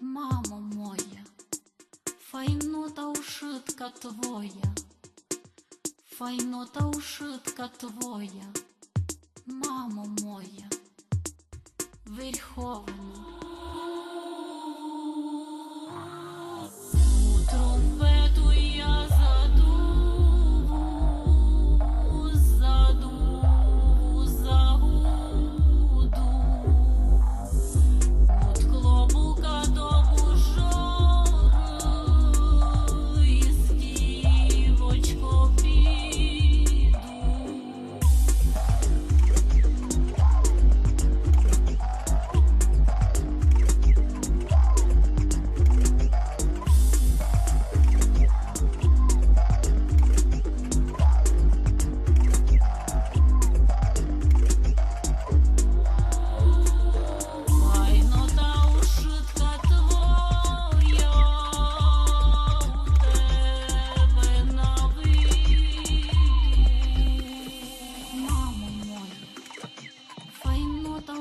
мамо моя, файнота ушитка твоя, файнота ушитка твоя, мамо моя, верховна.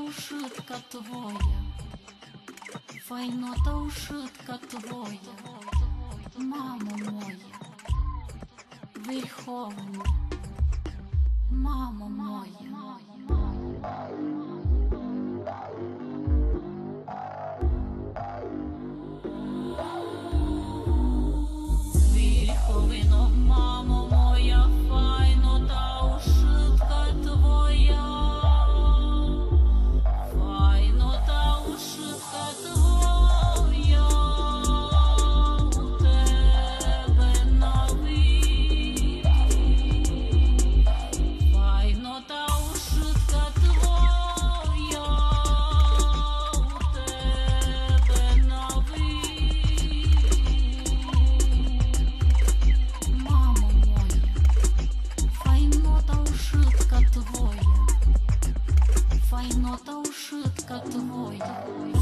Ушитка твоя, файно та ушитка твоя, мамо моя, верховна, мамо моя. шутка твоя.